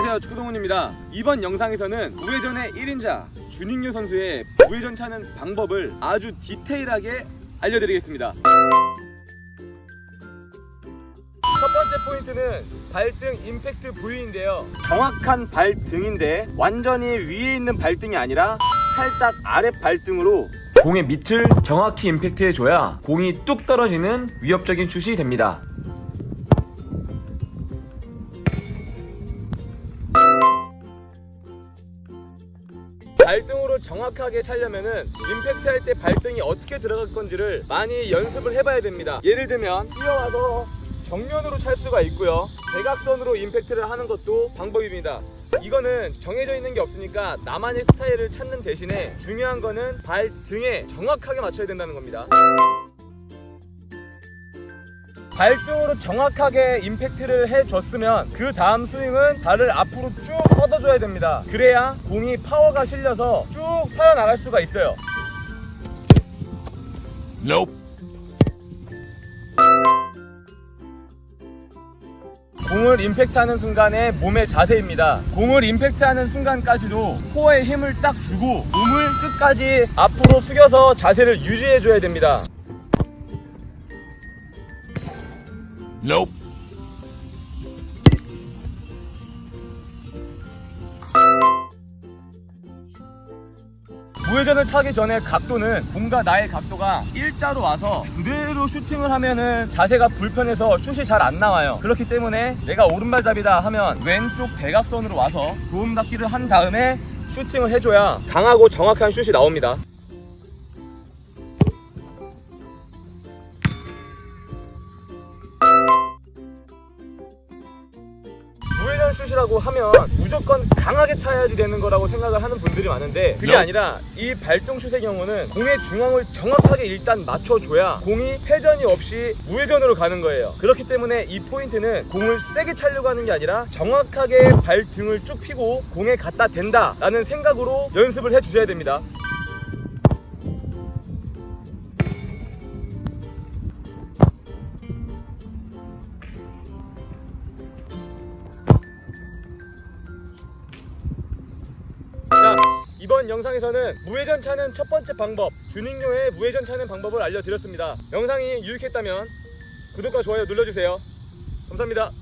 안녕하세요. 축구동훈입니다. 이번 영상에서는 우회전의 1인자 준익류 선수의 우회전 차는 방법을 아주 디테일하게 알려드리겠습니다. 첫 번째 포인트는 발등 임팩트 부위인데요. 정확한 발등인데 완전히 위에 있는 발등이 아니라 살짝 아래 발등으로 공의 밑을 정확히 임팩트해줘야 공이 뚝 떨어지는 위협적인 슛이 됩니다 발등으로 정확하게 차려면은 임팩트 할 때 발등이 어떻게 들어갈 건지를 많이 연습을 해봐야 됩니다. 예를 들면 뛰어와서 정면으로 찰 수가 있고요. 대각선으로 임팩트를 하는 것도 방법입니다. 이거는 정해져 있는 게 없으니까 나만의 스타일을 찾는 대신에 중요한 거는 발등에 정확하게 맞춰야 된다는 겁니다. 발등으로 정확하게 임팩트를 해줬으면 그 다음 스윙은 발을 앞으로 쭉 뻗어줘야 됩니다. 그래야 공이 파워가 실려서 쭉 살아나갈 수가 있어요. Nope. 공을 임팩트하는 순간의 몸의 자세입니다. 공을 임팩트하는 순간까지도 코어에 힘을 딱 주고 몸을 끝까지 앞으로 숙여서 자세를 유지해줘야 됩니다. Nope. 우회전을 차기 전에 각도는 공과 나의 각도가 일자로 와서 그대로 슈팅을 하면은 자세가 불편해서 슛이 잘 안 나와요. 그렇기 때문에 내가 오른발잡이다 하면 왼쪽 대각선으로 와서 도움 닫기를 한 다음에 슈팅을 해줘야 강하고 정확한 슛이 나옵니다. 우회전 슛이라고 하면 무조건 강하게 차야지 되는 거라고 생각을 하는 분들이 많은데 그게. 아니라 이 발등 슛의 경우는 공의 중앙을 정확하게 일단 맞춰줘야 공이 회전이 없이 우회전으로 가는 거예요 그렇기 때문에 이 포인트는 공을 세게 차려고 하는 게 아니라 정확하게 발등을 쭉 펴고 공에 갖다 댄다 라는 생각으로 연습을 해 주셔야 됩니다 이번 영상에서는 무회전 차는 첫 번째 방법, 준익료의 무회전 차는 방법을 알려드렸습니다. 영상이 유익했다면 구독과 좋아요 눌러주세요. 감사합니다.